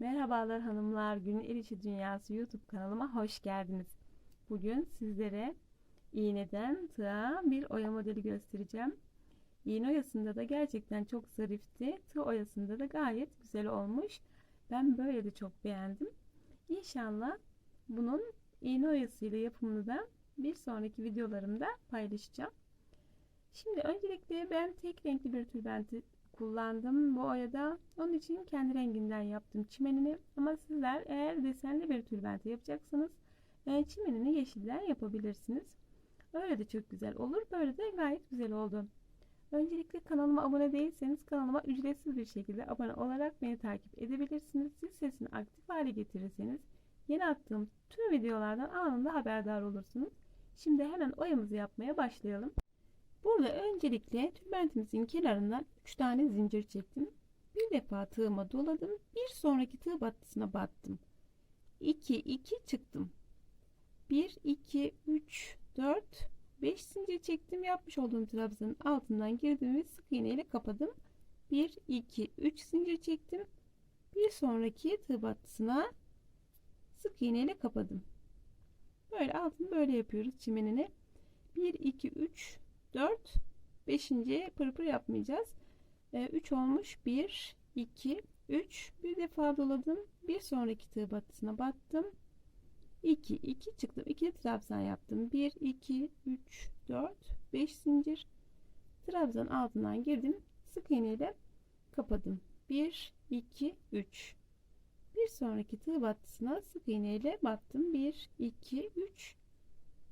Merhabalar hanımlar, Günün El Dünyası YouTube kanalıma hoş geldiniz. Bugün sizlere iğneden tığa bir oya modeli göstereceğim. İğne oyasında da gerçekten çok zarifti. Tığ oyasında da gayet güzel olmuş. Ben böyle de çok beğendim. İnşallah bunun iğne oyasıyla yapımını da bir sonraki videolarımda paylaşacağım. Şimdi öncelikle ben tek renkli bir tülbenti kullandım bu oyada. Onun için kendi renginden yaptım çimenini. Ama sizler eğer desenli bir tülbenti yapacaksanız e, çimenini yeşilden yapabilirsiniz. Öyle de çok güzel olur. Böyle de gayet güzel oldu. Öncelikle kanalıma abone değilseniz kanalıma ücretsiz bir şekilde abone olarak beni takip edebilirsiniz. Zil sesini aktif hale getirirseniz yeni attığım tüm videolardan anında haberdar olursunuz. Şimdi hemen oyamızı yapmaya başlayalım. Burada öncelikle tülbentimizin kenarından 3 tane zincir çektim. Bir defa tığıma doladım. Bir sonraki tığ battısına battım. 2 2 çıktım. 1 2 3 4 5 zincir çektim. Yapmış olduğum trabzanın altından girdim ve sık iğne ile kapadım. 1 2 3 zincir çektim. Bir sonraki tığ battısına sık iğne ile kapadım. Böyle altını böyle yapıyoruz çimenini. 1 2 3 4 5. pırpır yapmayacağız. 3 olmuş. 1 2 3 bir defa doladım. Bir sonraki tığ battısına battım. 2 2 çıktım. 2 trabzan yaptım. 1 2 3 4 5 zincir. Trabzan altından girdim. Sık iğne ile kapadım. 1 2 3 bir sonraki tığ battısına sık iğne ile battım. 1 2 3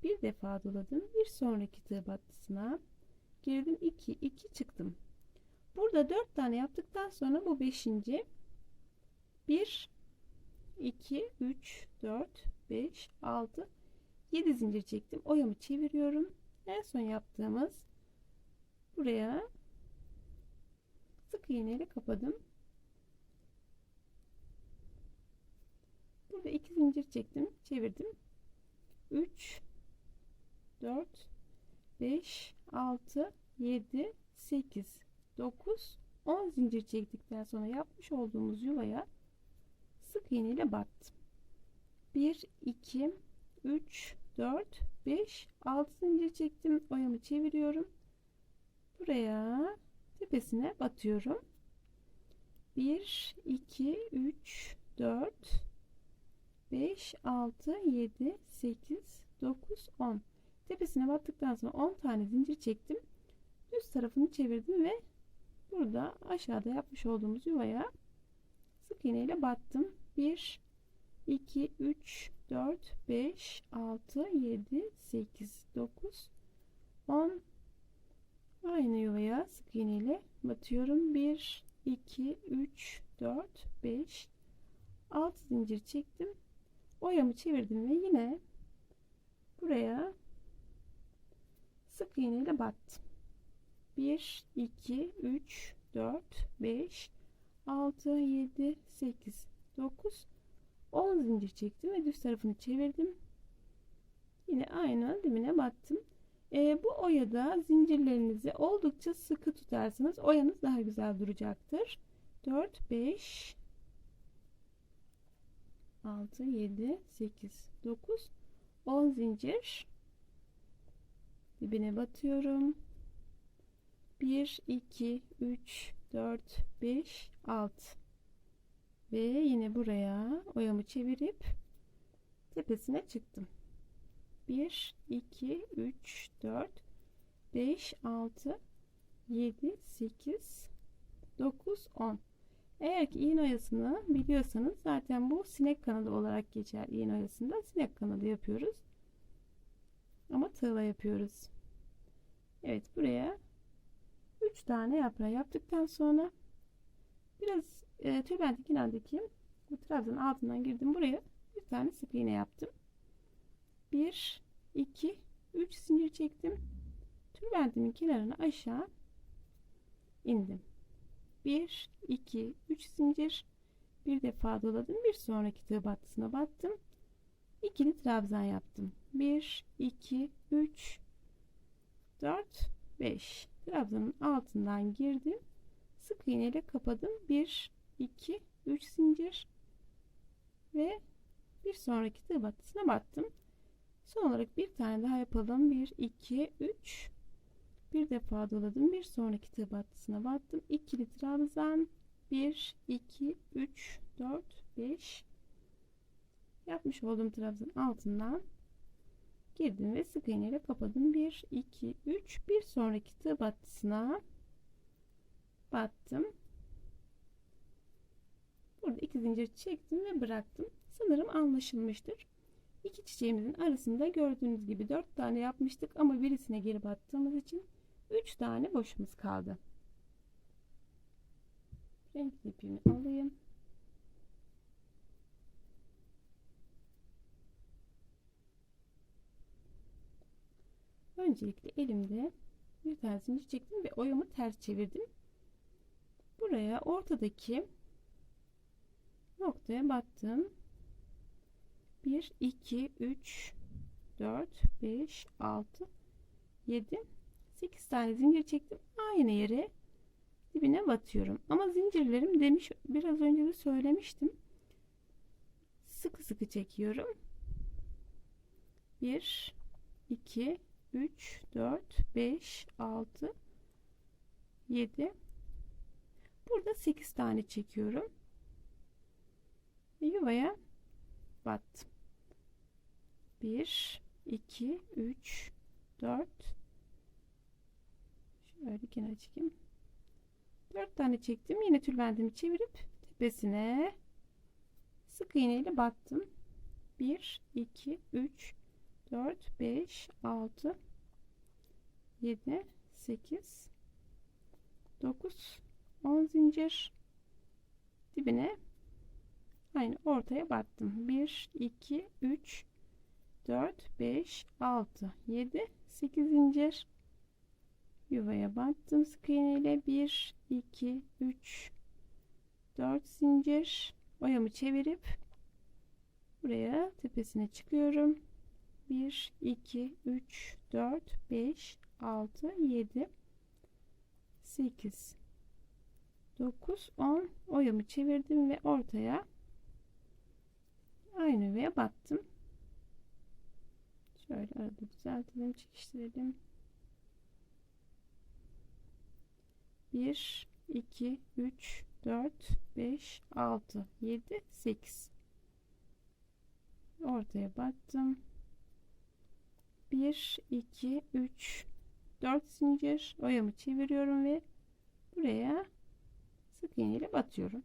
bir defa doladım. Bir sonraki tığ battısına girdim. 2 2 çıktım. Burada 4 tane yaptıktan sonra bu 5. 1 2 3 4 5 6 7 zincir çektim. Oyamı çeviriyorum. En son yaptığımız buraya sık iğne ile kapadım. Burada 2 zincir çektim. Çevirdim. 3 4 5 6 7 8 9 10 zincir çektikten sonra yapmış olduğumuz yuvaya sık iğne ile battım. 1 2 3 4 5 6 zincir çektim. Oyamı çeviriyorum. Buraya tepesine batıyorum. 1 2 3 4 5 6 7 8 9 10 Tepesine battıktan sonra 10 tane zincir çektim. Düz tarafını çevirdim ve burada aşağıda yapmış olduğumuz yuvaya sık iğne ile battım. 1 2 3 4 5 6 7 8 9 10 aynı yuvaya sık iğne ile batıyorum. 1 2 3 4 5 6 zincir çektim. Oyamı çevirdim ve yine buraya sık iğne ile battım 1 2 3 4 5 6 7 8 9 10 zincir çektim ve düz tarafını çevirdim. Yine aynı dibine battım e, bu oyada zincirlerinizi oldukça sıkı tutarsanız oyanız daha güzel duracaktır. 4 5 6 7 8 9 10 zincir dibine batıyorum. 1 2 3 4 5 6 ve yine buraya oyamı çevirip tepesine çıktım. 1 2 3 4 5 6 7 8 9 10 eğer ki iğne oyasını biliyorsanız zaten bu sinek kanalı olarak geçer. İğne oyasında sinek kanalı yapıyoruz ama tığla yapıyoruz. Evet buraya 3 tane yaprağı yaptıktan sonra biraz e, tülbentin kenardaki bu trabzanın altından girdim buraya bir tane sık iğne yaptım. 1 2 3 zincir çektim. Tülbentimin kenarına aşağı indim. 1 2 3 zincir bir defa doladım. Bir sonraki tığ battısına battım ikili trabzan yaptım 1 2 3 4 5 trabzanın altından girdim sık iğne ile kapadım 1 2 3 zincir ve bir sonraki tığ battım. Son olarak bir tane daha yapalım. 1, 2, 3. Bir defa doladım. Bir sonraki tığ battısına battım. İkili trabzan. 1, 2, 3, 4, 5. Yapmış olduğum trabzan altından girdim ve sık iğne ile kapadım. 1, 2, 3. Bir sonraki tığ battısına battım. Burada iki zincir çektim ve bıraktım. Sanırım anlaşılmıştır. İki çiçeğimizin arasında gördüğünüz gibi dört tane yapmıştık ama birisine geri battığımız için üç tane boşumuz kaldı. Renkli ipimi alayım. Öncelikle elimde bir tane zincir çektim ve oyamı ters çevirdim. Buraya ortadaki noktaya battım. 1 2 3 4 5 6 7 8 tane zincir çektim. Aynı yere dibine batıyorum. Ama zincirlerim demiş biraz önce de söylemiştim. Sıkı sıkı çekiyorum. 1 2 3 4 5 6 7 Burada 8 tane çekiyorum. Yuvaya battım. 1 2 3 4 Şöyle kenara çekeyim. 4 tane çektim. Yine tülbentimi çevirip tepesine sık iğne ile battım. 1 2 3 4 5 6 7 8 9 10 zincir dibine aynı ortaya battım 1 2 3 4 5 6 7 8 zincir yuvaya battım sık iğne ile. 1 2 3 4 zincir oyamı çevirip buraya tepesine çıkıyorum. 1 2 3 4 5 6 7 8 9 10 oyamı çevirdim ve ortaya aynı yuvaya battım. Şöyle arada düzeltelim çekiştirelim. 1 2 3 4 5 6 7 8 ortaya battım. 1 2 3 4 zincir oyamı çeviriyorum ve buraya sık iğne ile batıyorum.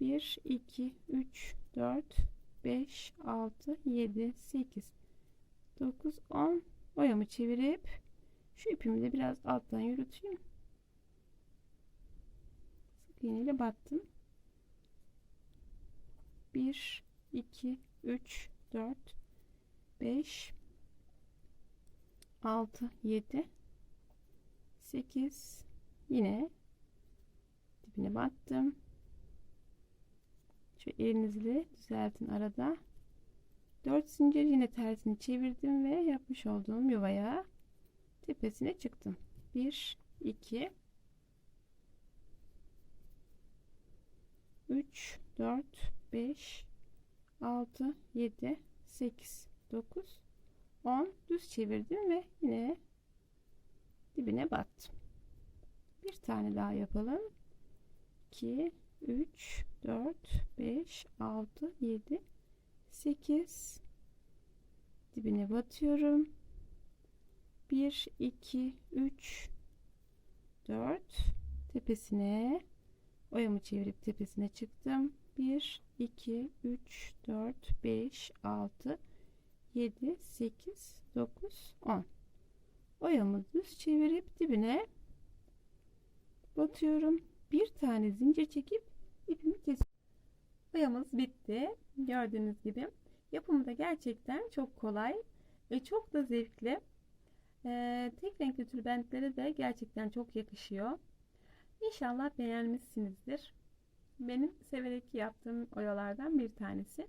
1 2 3 4 5 6 7 8 9 10 oyamı çevirip şu ipimi de biraz alttan yürüteyim. Sık iğne ile battım. 1 2 3 4 5 6 7 8 yine dibine battım. Şu elinizle düzeltin arada. 4 zincir yine tersini çevirdim ve yapmış olduğum yuvaya tepesine çıktım. 1 2 3 4 5 6 7 8 9 10 düz çevirdim ve yine dibine battım. Bir tane daha yapalım. 2 3 4 5 6 7 8 dibine batıyorum. 1 2 3 4 tepesine oyamı çevirip tepesine çıktım. 1 2 3 4 5 6 7 8 9 10 oyamı çevirip dibine batıyorum. Bir tane zincir çekip ipimi kesiyorum. Oyamız bitti. Gördüğünüz gibi. Yapımı da gerçekten çok kolay ve çok da zevkli. Ee, tek renkli tülbentlere de gerçekten çok yakışıyor. İnşallah beğenmişsinizdir. Benim severek yaptığım oyalardan bir tanesi